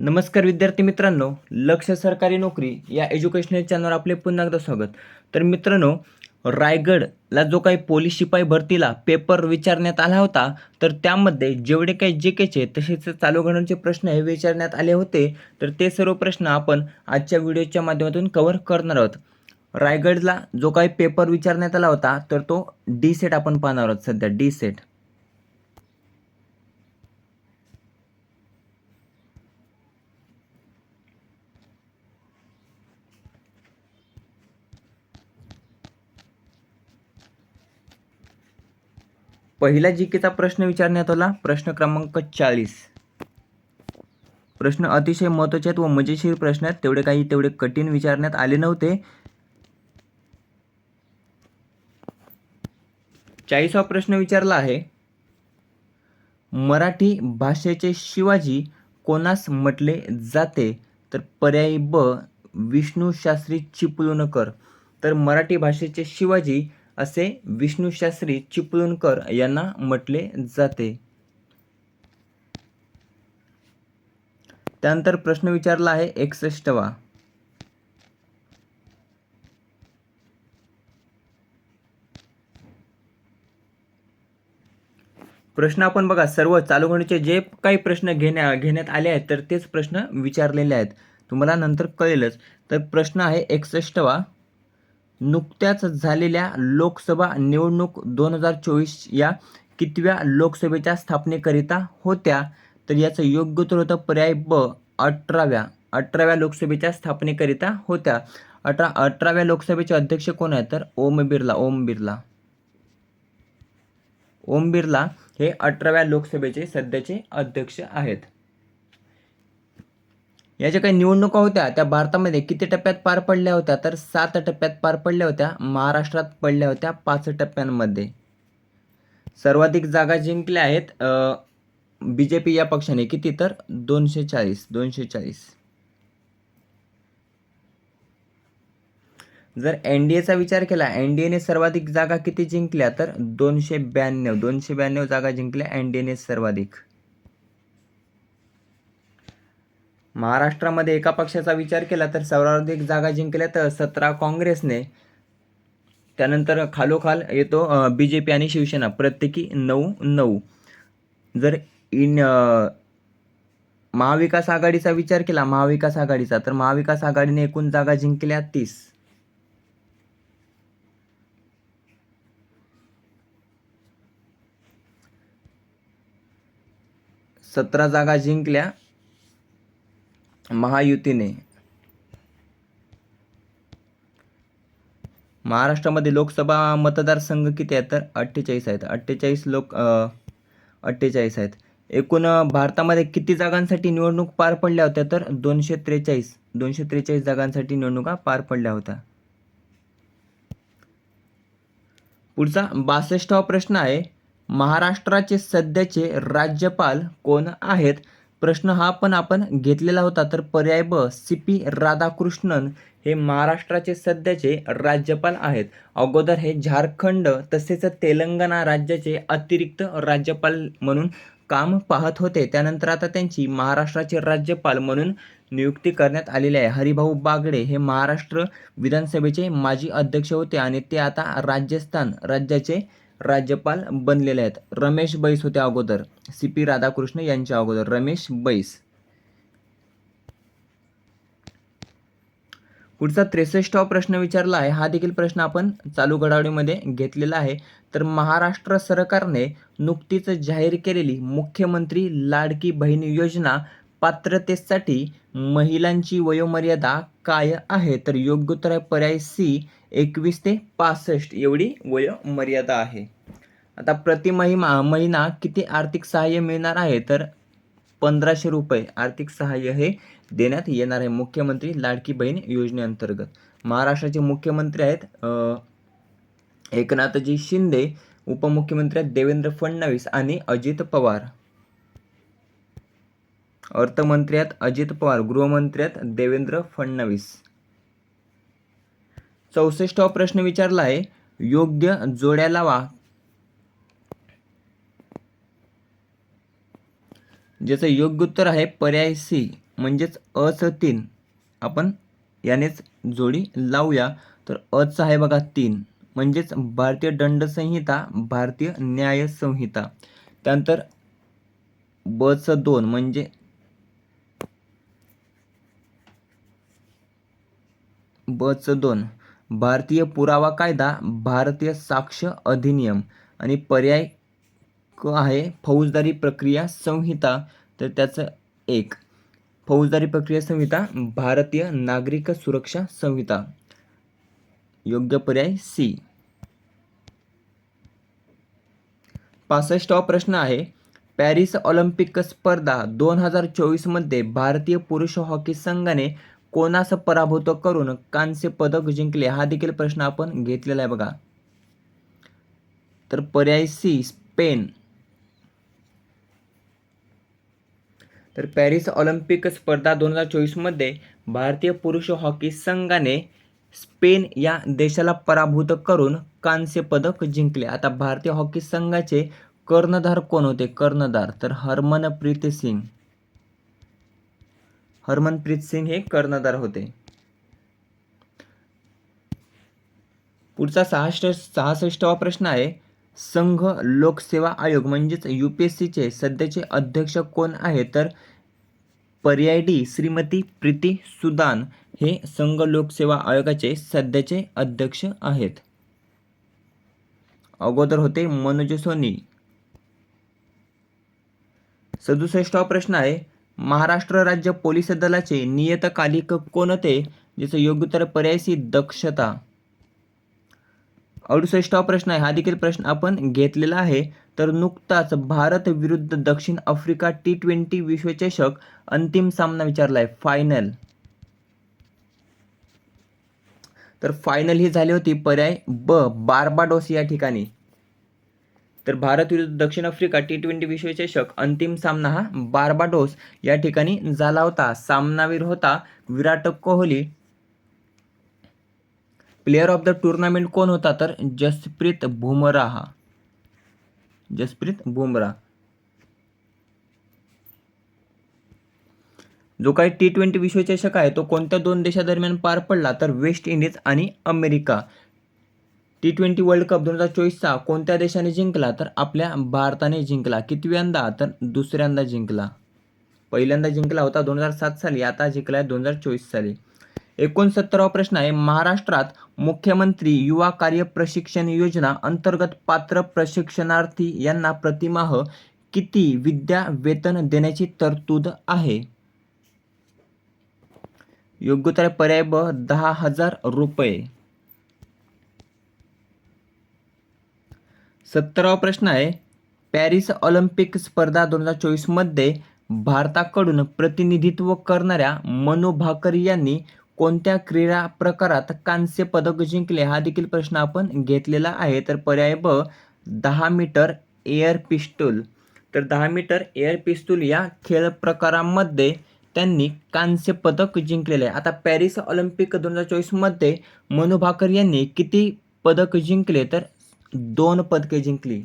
नमस्कार विद्यार्थी मित्रांनो लक्ष सरकारी नोकरी या एज्युकेशनल चॅनलवर आपले पुन्हा एकदा स्वागत. तर मित्रांनो रायगडला जो काही पोलीस शिपाई भरतीला पेपर विचारण्यात आला होता तर त्यामध्ये जेवढे काही जे केचे तसेच चालू घडामोडीचे प्रश्न हे विचारण्यात आले होते तर ते सर्व प्रश्न आपण आजच्या व्हिडिओच्या माध्यमातून कव्हर करणार आहोत. रायगडला जो काही पेपर विचारण्यात आला होता तर तो डी सेट आपण पाहणार आहोत सध्या डी सेट पहिला जी केचा प्रश्न विचारण्यात आला. प्रश्न क्रमांक चाळीस. प्रश्न अतिशय महत्त्वाचे आहेत व मजेशीर प्रश्न आहेत. तेवढे काही तेवढे कठीण विचारण्यात आले नव्हते. चाळीसावा प्रश्न विचारला आहे. मराठी भाषेचे शिवाजी कोणास म्हटले जाते? तर पर्यायी ब. विष्णू शास्त्री चिपळूणकर. तर मराठी भाषेचे शिवाजी असे विष्णू शास्त्री चिपळूणकर यांना म्हटले जाते. त्यानंतर प्रश्न विचारला आहे एकसष्टवा. प्रश्न आपण बघा सर्व चालू घडीचे जे काही प्रश्न घेण्या घेण्यात आले आहेत तर तेच प्रश्न विचारलेले आहेत. तुम्हाला नंतर कळेलच. तर प्रश्न आहे एकसष्टवा. नुकत्याच झालेल्या लोकसभा निवडणूक दोन हजार चोवीस या कितव्या लोकसभेच्या स्थापनेकरिता होत्या तर याचं योग्य उत्तर होतं पर्याय ब अठराव्या अठराव्या लोकसभेच्या स्थापनेकरिता होत्या. अठरा अठराव्या लोकसभेचे अध्यक्ष कोण आहेत? तर ओम बिर्ला ओम बिर्ला. ओम बिर्ला हे अठराव्या लोकसभेचे सध्याचे अध्यक्ष आहेत. या ज्या काही निवडणुका होत्या त्या भारतामध्ये किती टप्प्यात पार पडल्या होत्या? तर सात टप्प्यात पार पडल्या होत्या महाराष्ट्रात पडल्या होत्या पाच टप्प्यांमध्ये. सर्वाधिक जागा जिंकल्या आहेत बी जे पी या पक्षाने. किती तर? दोनशे चाळीस दोनशे चाळीस जर एन डी एचा विचार केला एन डी एने सर्वाधिक जागा किती जिंकल्या? तर दोनशे ब्याण्णव दोनशे ब्याण्णव जागा जिंकल्या एन डी एने सर्वाधिक. महाराष्ट्रामध्ये एका पक्षाचा विचार केला तर सर्वाधिक जागा जिंकल्या तर सतरा काँग्रेसने. त्यानंतर खालोखाल येतो बी जे पी आणि शिवसेना. प्रत्येकी नऊ नऊ. जर इन महाविकास आघाडीचा विचार केला महाविकास आघाडीचा तर महाविकास आघाडीने एकूण जागा जिंकल्या तीस. सतरा जागा जिंकल्या महायुतीने महाराष्ट्रामध्ये लोकसभा मतदारसंघ किती आहेत तर अठ्ठेचाळीस आहेत. अठ्ठेचाळीस लोक अठ्ठेचाळीस आहेत. एकूण भारतामध्ये किती जागांसाठी निवडणूक पार पडल्या होत्या तर दोनशे त्रेचाळीस दोनशे त्रेचाळीस जागांसाठी निवडणुका पार पडल्या होत्या. पुढचा बासष्टावा प्रश्न आहे महाराष्ट्राचे सध्याचे राज्यपाल कोण आहेत? प्रश्न हा पण आपण घेतलेला होता. तर पर्याय ब सी पी राधाकृष्णन हे महाराष्ट्राचे सध्याचे राज्यपाल आहेत. अगोदर हे झारखंड तसेच तेलंगणा राज्याचे अतिरिक्त राज्यपाल म्हणून काम पाहत होते. त्यानंतर आता त्यांची महाराष्ट्राचे राज्यपाल म्हणून नियुक्ती करण्यात आलेली आहे. हरिभाऊ बागडे हे महाराष्ट्र विधानसभेचे माजी अध्यक्ष होते आणि ते आता राजस्थान राज्याचे राज्यपाल बनलेले आहेत. रमेश बैस होते अगोदर. सी पी राधाकृष्ण यांच्या अगोदर. रमेश बैस. पुढचा त्रेसष्टावा प्रश्न विचारला आहे. हा देखील प्रश्न आपण चालू घडावडीमध्ये घेतलेला आहे. तर महाराष्ट्र सरकारने नुकतीच जाहीर केलेली मुख्यमंत्री लाडकी बहीण योजना पात्रतेसाठी महिलांची वयोमर्यादा काय आहे? तर योग्य उत्तर आहे पर्याय सी एकवीस ते पासष्ट एवढी वयोमर्यादा आहे. आता प्रति महिमा महिना किती आर्थिक सहाय्य मिळणार आहे? तर पंधराशे रुपये आर्थिक सहाय्य हे देण्यात येणार आहे मुख्यमंत्री लाडकी बहीण योजनेअंतर्गत. महाराष्ट्राचे मुख्यमंत्री आहेत एकनाथजी शिंदे उपमुख्यमंत्री आहेत देवेंद्र फडणवीस आणि अजित पवार. अर्थमंत्र्यात अजित पवार गृहमंत्र्यात देवेंद्र फडणवीस. चौसष्टावा प्रश्न विचारला आहे योग्य जोड्या लावा. ज्याचं योग्य उत्तर आहे पर्याय सी म्हणजेच अच तीन. आपण यानेच जोडी लावूया. तर अच आहे बघा तीन म्हणजेच भारतीय दंड संहिता भारतीय न्याय संहिता. त्यानंतर बच दोन म्हणजे बचं दोन. भारतीय पुरावा कायदा भारतीय साक्ष अधिनियम आणि पर्याय क आहे फौजदारी प्रक्रिया संहिता तर त्याचं एक. फौजदारी प्रक्रिया संहिता भारतीय नागरिक सुरक्षा संहिता. योग्य पर्याय सी. पासष्टावा प्रश्न आहे पॅरिस ऑलिम्पिक स्पर्धा दोन हजार चोवीसमध्ये भारतीय पुरुष हॉकी संघाने कोणास पराभूत करून कांस्य पदक जिंकले हा देखील प्रश्न आपण घेतलेला आहे बघा. तर पर्याय सी स्पेन. तर पॅरिस ऑलिम्पिक स्पर्धा दोन हजार चोवीसमध्ये भारतीय पुरुष हॉकी संघाने स्पेन या देशाला पराभूत करून कांस्य पदक जिंकले. आता भारतीय हॉकी संघाचे कर्णधार कोण होते? कर्णधार. तर हरमनप्रीत सिंग. हरमनप्रीत सिंग हे कर्णधार होते. पुढचा सहासष्ट सहासष्टावा प्रश्न आहे संघ लोकसेवा आयोग म्हणजेच यू पी एस सीचे सध्याचे अध्यक्ष कोण आहे? तर पर्याय डी श्रीमती प्रीती सुदान हे संघ लोकसेवा आयोगाचे सध्याचे अध्यक्ष आहेत. अगोदर होते मनोज सोनी. सदुसष्टावा प्रश्न आहे महाराष्ट्र राज्य पोलीस दलाचे नियतकालिक कोणते? ज्याचं योग्य उत्तर पर्यायसी दक्षता. अडुसष्टावा प्रश्न आहे. हा देखील प्रश्न आपण घेतलेला आहे. तर नुकताच भारत विरुद्ध दक्षिण आफ्रिका टी ट्वेंटी विश्वचषक अंतिम सामना विचारला आहे फायनल तर फायनल ही झाली होती पर्याय ब. बार्बाडोस या ठिकाणी. तर भारत विरुद्ध दक्षिण आफ्रिका टी ट्वेंटी विश्वचषक अंतिम सामना हा बार्बाडोस या ठिकाणी झाला होता. सामनावीर होता Virat Kohli. Player of the tournament कोण होता तर जसप्रीत बुमराह. जसप्रीत बुमराह. जो काही टी ट्वेंटी विश्वचषक आहे तो कोणत्या दोन देशादरम्यान पार पडला तर वेस्ट इंडिज आणि America T twenty world cup दोन हजार चोवीसचा कोणत्या देशाने जिंकला? तर आपल्या भारताने जिंकला. कितव्यांदा? तर दुसऱ्यांदा जिंकला. पहिल्यांदा जिंकला होता दोन हजार सात साली आता जिंकला आहे दोन हजार चोवीस साली. एकोणसत्तरावा प्रश्न आहे महाराष्ट्रात मुख्यमंत्री युवा कार्य प्रशिक्षण योजना अंतर्गत पात्र प्रशिक्षणार्थी यांना प्रतिमाह किती विद्या वेतन देण्याची तरतूद आहे? योग्यता पर्याय ब दहा हजार रुपये. सत्तरावा प्रश्न आहे. पॅरिस ऑलिम्पिक स्पर्धा दोन हजार चोवीसमध्ये भारताकडून प्रतिनिधित्व करणाऱ्या मनु भाकर यांनी कोणत्या क्रीडा प्रकारात कांस्य पदक जिंकले? हा देखील प्रश्न आपण घेतलेला आहे. तर पर्याय ब दहा मीटर एअर पिस्टूल तर दहा मीटर एअर पिस्तूल या खेळ प्रकारामध्ये त्यांनी कांस्य पदक जिंकलेले आहे. आता पॅरिस ऑलिम्पिक दोन हजार चोवीसमध्ये मनु भाकर यांनी किती पदक जिंकले? तर दोन पदके जिंकली.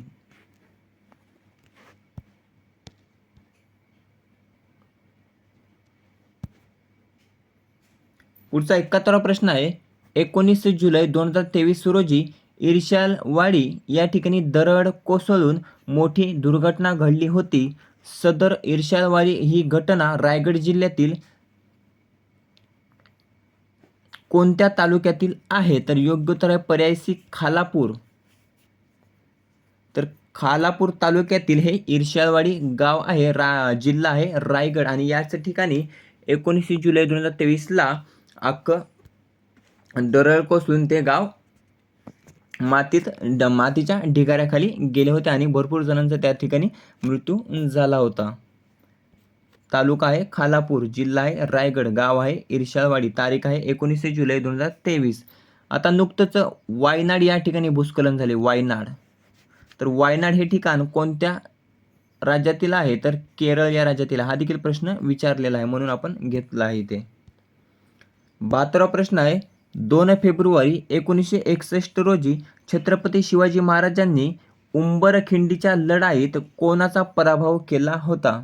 पुढचा एकाहत्तरावा प्रश्न आहे. एकोणीस जुलै दोन हजार तेवीस रोजी इर्शालवाडी या ठिकाणी दरड कोसळून मोठी दुर्घटना घडली होती. सदर इर्शालवाडी ही घटना रायगड जिल्ह्यातील कोणत्या तालुक्यातील आहे? तर योग्य उत्तर आहे पर्याय सी खालापूर. खालापूर तालुक्यातील हे इर्शालवाडी गाव आहे रा जिल्हा आहे रायगड. आणि याच ठिकाणी एकोणीस जुलै दोन हजार तेवीसला अख्खं दरड कोसळून ते गाव मातीत ड मातीच्या ढिगाऱ्याखाली गेले होते आणि भरपूर जणांचा त्या ठिकाणी मृत्यू झाला होता. तालुका आहे खालापूर जिल्हा आहे रायगड गाव आहे इर्शालवाडी तारीख आहे एकोणीस जुलै दोन हजार तेवीस. आता नुकतंच वायनाड या ठिकाणी भूस्खलन झाले वायनाड. तर वायनाड हे ठिकाण कोणत्या राज्यातील आहे? तर केरळ या राज्यातील हा देखील प्रश्न विचारलेला आहे म्हणून आपण घेतला आहे इथे. बातरा प्रश्न आहे. दोन फेब्रुवारी एकोणीसशे एकसष्ट रोजी छत्रपती शिवाजी महाराजांनी उंबरखिंडीच्या लढाईत कोणाचा पराभव केला होता?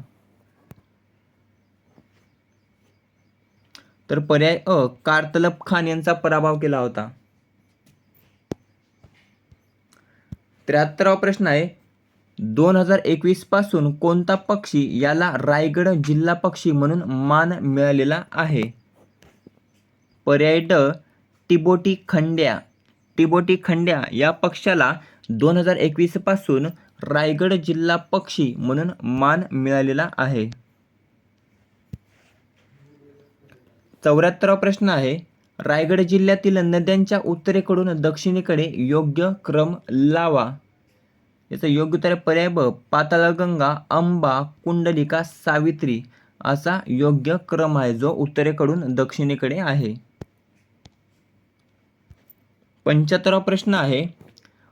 तर पर्याय अ कारतलब खान यांचा पराभव केला होता. त्र्याहत्तरावा प्रश्न आहे. दोन हजार एकवीसपासून कोणता पक्षी याला रायगड जिल्हा पक्षी म्हणून मान मिळालेला आहे? पर्याय ड टिबोटी खंड्या. टिबोटी खंड्या या पक्षाला दोन हजार एकवीसपासून रायगड जिल्हा पक्षी म्हणून मान मिळालेला आहे. चौऱ्याहत्तरावा प्रश्न आहे. रायगड जिल्ह्यातील नद्यांच्या उत्तरेकडून दक्षिणेकडे योग्य क्रम लावा. याचा योग्य तर पर्याय ब पाताळगंगा अंबा कुंडलिका सावित्री असा योग्य क्रम आहे जो उत्तरेकडून दक्षिणेकडे आहे. पंच्याहत्तरावा प्रश्न आहे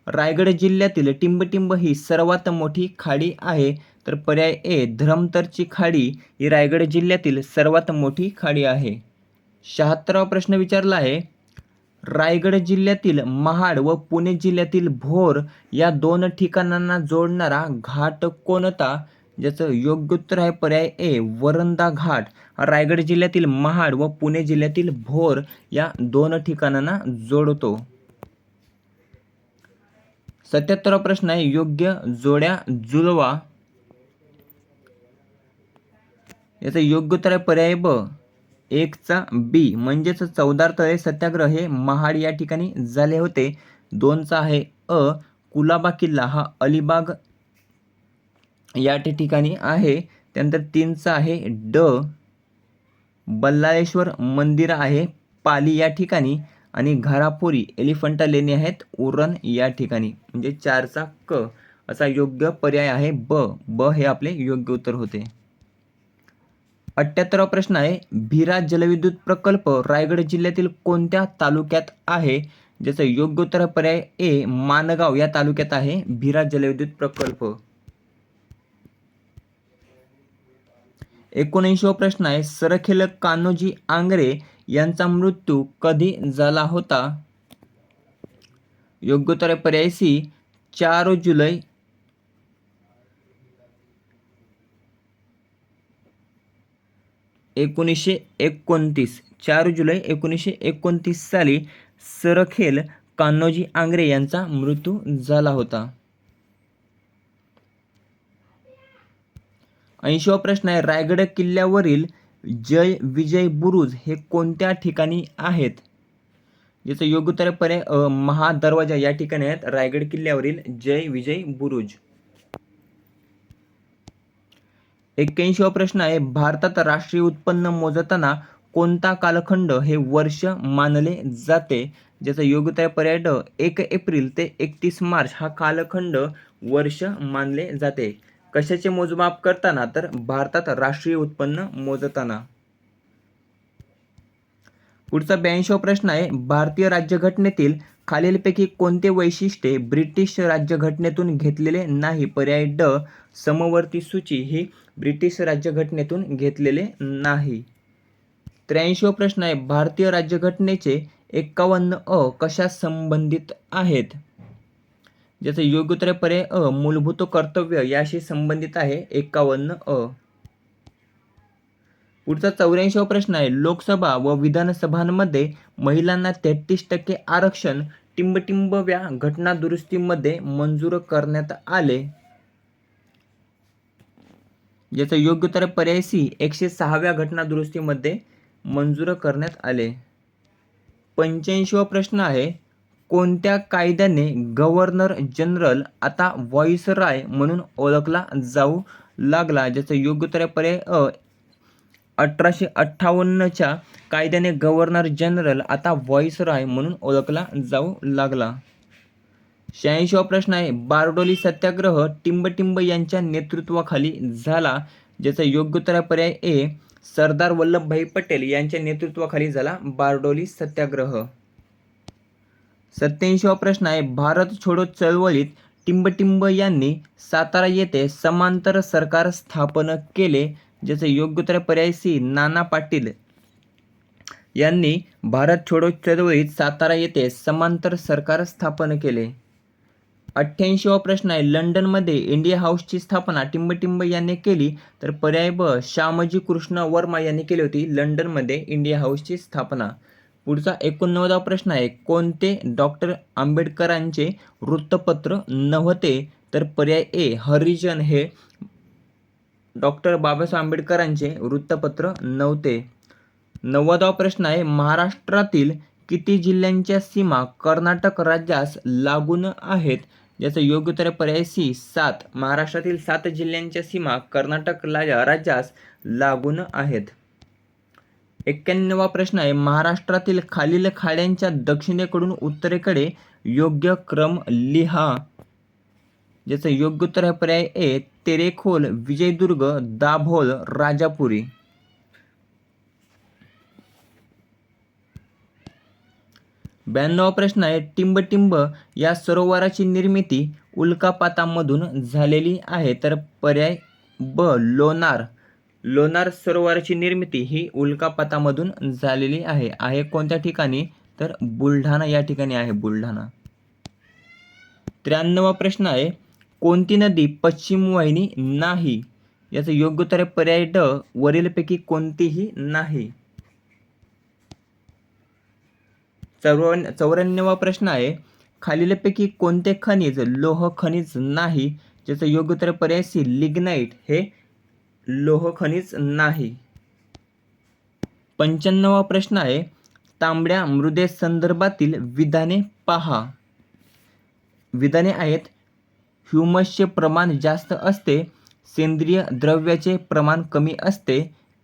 रायगड जिल्ह्यातील टिंबटिंब ही सर्वात मोठी खाडी आहे तर पर्याय ए धरमतरची खाडी ही रायगड जिल्ह्यातील सर्वात मोठी खाडी आहे. शहात्तरावा प्रश्न विचारला आहे. रायगड जिल्ह्यातील महाड व पुणे जिल्ह्यातील भोर या दोन ठिकाणांना जोडणारा घाट कोणता ज्याचं योग्य उत्तर आहे पर्याय ए वरंदा घाट. रायगड जिल्ह्यातील महाड व पुणे जिल्ह्यातील भोर या दोन ठिकाणांना जोडतो. सत्याहत्तरावा प्रश्न आहे योग्य जोड्या जुळवा. याचं योग्य उत्तर आहे पर्याय ब एकचा बी म्हणजेच चौदार तळे सत्याग्रह हे महाड या ठिकाणी झाले होते. दोनचा आहे अ. कुलाबा किल्ला हा अलिबाग या ठिकाणी आहे. त्यानंतर तीनचा आहे ड. बल्लाळेश्वर मंदिर आहे पाली या ठिकाणी आणि घारापुरी एलिफंटा लेणी आहेत उरण या ठिकाणी. म्हणजे चारचा क. असा योग्य पर्याय आहे ब. ब हे आपले योग्य उत्तर होते. अठ्ठ्याहत्तरावा प्रश्न आहे भिरा जलविद्युत प्रकल्प रायगड जिल्ह्यातील कोणत्या तालुक्यात आहे? ज्याचं योग्य उत्तर पर्याय ए मानगाव या तालुक्यात आहे भिरा जलविद्युत प्रकल्प. एकोणऐंशीवा प्रश्न आहे सरखेल कान्होजी आंग्रे यांचा मृत्यू कधी झाला होता? योग्य उत्तर पर्याय सी चार जुलै एकोणीसशे एकोणतीस. चार जुलै एकोणीसशे एकोणतीस साली सरखेल कान्होजी आंग्रे यांचा मृत्यू झाला होता. ऐंशीवा प्रश्न आहे रायगड किल्ल्यावरील जय विजय बुरुज हे कोणत्या ठिकाणी आहेत? याचं योग्य तर पर्याय महा महादरवाजा या ठिकाणी आहेत. रायगड किल्ल्यावरील जय विजय बुरुज. एक्क्याऐंशीवा प्रश्न आहे भारतात राष्ट्रीय उत्पन्न मोजताना कोणता कालखंड हे वर्ष मानले जाते? ज्याचा योग्यता पर्याय ड एक एप्रिल ते एकतीस मार्च हा कालखंड वर्ष मानले जाते. कशाचे मोजमाप करताना? तर भारतात राष्ट्रीय उत्पन्न मोजताना. पुढचा ब्याऐंशीवा प्रश्न आहे भारतीय राज्यघटनेतील खालीलपैकी कोणते वैशिष्ट्ये ब्रिटिश राज्यघटनेतून घेतलेले नाही? पर्याय ड समवर्ती सूची ही ब्रिटिश राज्यघटनेतून घेतलेले नाही. त्र्याऐंशीवा प्रश्न आहे भारतीय राज्यघटनेचे एक्कावन्न अ कशा संबंधित आहेत? ज्याचं योग्य उत्तर पर्याय अ मूलभूत कर्तव्य याशी संबंधित आहे एक्कावन्न अ. पुढचा चौऱ्याऐंशीवा प्रश्न आहे. लोकसभा व विधानसभांमध्ये महिलांना तेहतीस टक्के आरक्षण टिंबटिंबव्या घटना दुरुस्तीमध्ये मंजूर करण्यात आले. याचं योग्य तर पर्याय सी एकशे सहाव्या घटना दुरुस्तीमध्ये मंजूर करण्यात आले. पंच्याऐंशीवा प्रश्न आहे कोणत्या कायद्याने गव्हर्नर जनरल आता व्हॉइसराय म्हणून ओळखला जाऊ लागला? ज्याचा योग्य तर पर्याय अ अठराशे अठ्ठावन्नच्या कायद्याने गव्हर्नर जनरल आता व्हॉईसरॉय म्हणून ओळखला जाऊ लागला. शहाऐंशीवा प्रश्न आहे बारडोली सत्याग्रह टिंबटिंब यांच्या नेतृत्वाखाली झाला ज्याचा योग्य उत्तर पर्याय ए सरदार वल्लभभाई पटेल यांच्या नेतृत्वाखाली झाला बारडोली सत्याग्रह. सत्याऐंशीवा प्रश्न आहे भारत छोडो चळवळीत टिंबटिंब यांनी सातारा येथे समांतर सरकार स्थापन केले ज्याचं योग्य उत्तर पर्याय सी नाना पाटील. यांनी भारत छोडो चळवळीत सातारा येथे समांतर सरकार स्थापन केले. अठ्ठ्याऐंशीवा प्रश्न आहे लंडनमध्ये इंडिया हाऊसची स्थापना टिंबटिंब यांनी केली तर पर्याय ब श्यामजी कृष्ण वर्मा यांनी केली होती लंडनमध्ये इंडिया हाऊसची स्थापना. पुढचा एकोणनव्वदावा प्रश्न आहे कोणते डॉक्टर आंबेडकरांचे वृत्तपत्र नव्हते तर पर्याय ए हरिजन हे डॉक्टर बाबासाहेब आंबेडकरांचे वृत्तपत्र नव्हते. नव्वदावा प्रश्न आहे महाराष्ट्रातील किती जिल्ह्यांच्या सीमा कर्नाटक राज्यास लागून आहेत? ज्याचं योग्य उत्तर पर्याय सी सात. महाराष्ट्रातील सात जिल्ह्यांच्या सीमा कर्नाटक राज्यास लागून आहेत. एक्क्याण्णवा प्रश्न आहे महाराष्ट्रातील खालील खाड्यांच्या दक्षिणेकडून उत्तरेकडे योग्य क्रम लिहा. ज्याचं योग्य उत्तर आहे पर्याय ए तेरेखोल विजयदुर्ग दाभोल राजापुरी. ब्याण्णव प्रश्न आहे टिंबटिंब या सरोवराची निर्मिती उल्कापातामधून झालेली आहे तर पर्याय ब लोणार. लोणार सरोवराची निर्मिती ही उल्कापातामधून झालेली आहे. आहे कोणत्या ठिकाणी? तर बुलढाणा या ठिकाणी आहे बुलढाणा. त्र्याण्णवा प्रश्न आहे कोणती नदी पश्चिम वाहिनी नाही? याचं योग्य उत्तर आहे पर्याय ड. वरीलपैकी कोणतीही नाही. चौऱ्या चौऱ्याण्णवा प्रश्न आहे. खालीलपैकी कोणते खनिज लोह खनिज नाही? ज्याचं योग्य उत्तर पर्याय सी लिग्नाईट हे लोह खनिज नाही. पंच्याण्णवा प्रश्न आहे. तांबड्या मृदे संदर्भातील विधाने पहा. विधाने आहेत ह्युमसचे प्रमाण जास्त असते सेंद्रिय द्रव्याचे प्रमाण कमी असते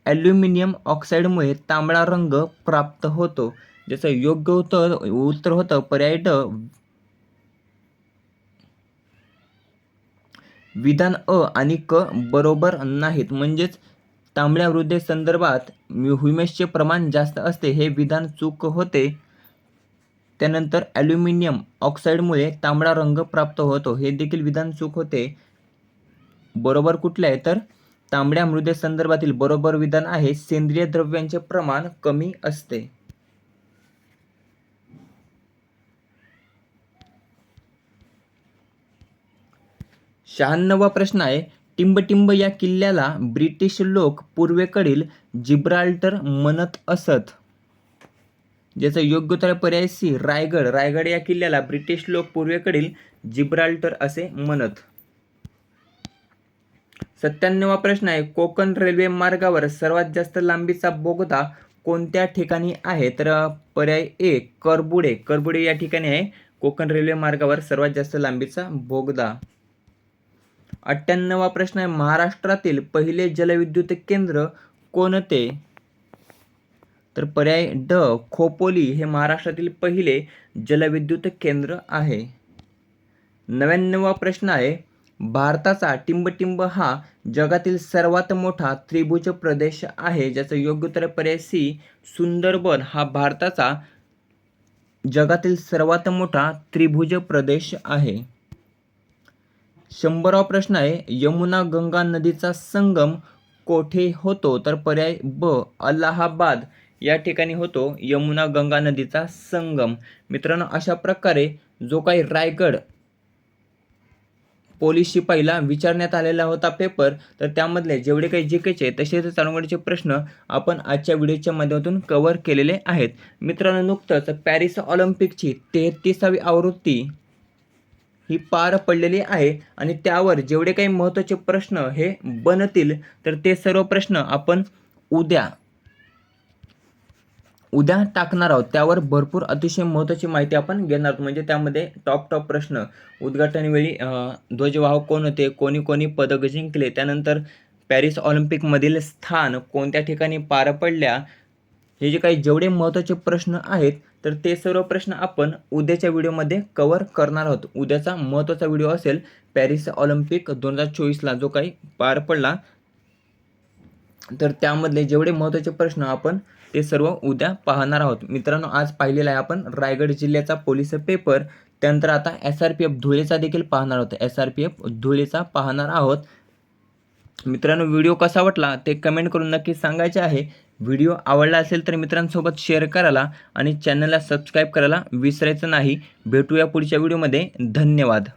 ॲल्युमिनियम ऑक्साईडमुळे तांबडा रंग प्राप्त होतो. ज्याचं योग्य उत्तर उत्तर होतं पर्याय ड विधान अ आणि क बरोबर नाहीत. म्हणजेच तांबड्या वृद्धे संदर्भात ह्युमेसचे प्रमाण जास्त असते हे विधान चूक होते. त्यानंतर ॲल्युमिनियम ऑक्साईडमुळे तांबडा रंग प्राप्त होतो. हे देखील विधान चूक होते. बरोबर कुठले आहे? तर तांबड्या मृदे संदर्भातील बरोबर विधान आहे. सेंद्रिय द्रव्यांचे प्रमाण कमी असते. शहाण्णवा प्रश्न आहे. टिंबटिंब या किल्ल्याला ब्रिटिश लोक पूर्वेकडील जिब्राल्टर म्हणत असत. ज्याचं योग्य तर पर्याय सी रायगड. रायगड या किल्ल्याला ब्रिटिश लोक पूर्वेकडील जिब्राल्टर असे म्हणत. सत्त्याण्णवा प्रश्न आहे कोकण रेल्वे मार्गावर सर्वात जास्त लांबीचा बोगदा कोणत्या ठिकाणी आहे? तर पर्याय ए करबुडे. करबुडे या ठिकाणी आहे कोकण रेल्वे मार्गावर सर्वात जास्त लांबीचा बोगदा. अठ्ठ्याण्णवा प्रश्न आहे महाराष्ट्रातील पहिले जलविद्युत केंद्र कोणते? तर पर्याय ड खोपोली हे महाराष्ट्रातील पहिले जलविद्युत केंद्र आहे. नव्याण्णवा प्रश्न आहे भारताचा टिंबटिंब हा जगातील सर्वात मोठा त्रिभुज प्रदेश आहे ज्याचं योग्य उत्तर पर्याय सी सुंदरबन. हा भारताचा जगातील सर्वात मोठा त्रिभुज प्रदेश आहे. शंभरावा प्रश्न आहे यमुना गंगा नदीचा संगम कोठे होतो? तर पर्याय ब अलाहाबाद. या ठिकाणी होतो यमुना गंगा नदीचा संगम. मित्रांनो अशा प्रकारे जो काही रायगड पोलीस शिपाईला विचारण्यात आलेला होता पेपर तर त्यामधले जेवढे काही जिकेचे तसेच चालूगडचे प्रश्न आपण आजच्या व्हिडिओच्या माध्यमातून कव्हर केलेले आहेत. मित्रांनो नुकतंच पॅरिस ऑलिम्पिकची तेहतीसावी आवृत्ती ही पार पडलेली आहे आणि त्यावर जेवढे काही महत्त्वाचे प्रश्न हे बनतील तर ते सर्व प्रश्न आपण उद्या उद्या टाकणार आहोत. त्यावर भरपूर अतिशय महत्त्वाची माहिती आपण घेणार आहोत. म्हणजे त्यामध्ये टॉप टॉप प्रश्न उद्घाटनवेळी ध्वजवाहक कोण होते? कोणी कोणी पदक जिंकले? त्यानंतर पॅरिस ऑलिम्पिकमधील स्थान कोणत्या ठिकाणी पार पडल्या? हे जे काही जेवढे महत्त्वाचे प्रश्न आहेत तर ते सर्व प्रश्न आपण उद्याच्या व्हिडिओमध्ये कवर करणार आहोत. उद्याचा महत्त्वाचा व्हिडिओ असेल पॅरिस ऑलिम्पिक दोन हजार चोवीसला जो काही पार पडला. तर त्यामधले जेवढे महत्त्वाचे प्रश्न आपण ते सर्व उद्या पाहणार आहोत. मित्रांनो आज पाहिलेला आहे आपण रायगड जिल्ह्याचा पोलीस पेपर त्यानंतर आता एस आर पी एफ धुळेचा देखील पाहणार आहोत. एस आर पी एफ धुळेचा पाहणार आहोत. मित्रांनो व्हिडिओ कसा वाटला ते कमेंट करून नक्की सांगायचे आहे. व्हिडिओ आवडला असेल तर मित्रांसोबत शेअर करायला आणि चॅनलला सबस्क्राईब करायला विसरायचं नाही. भेटूया पुढच्या व्हिडिओमध्ये धन्यवाद.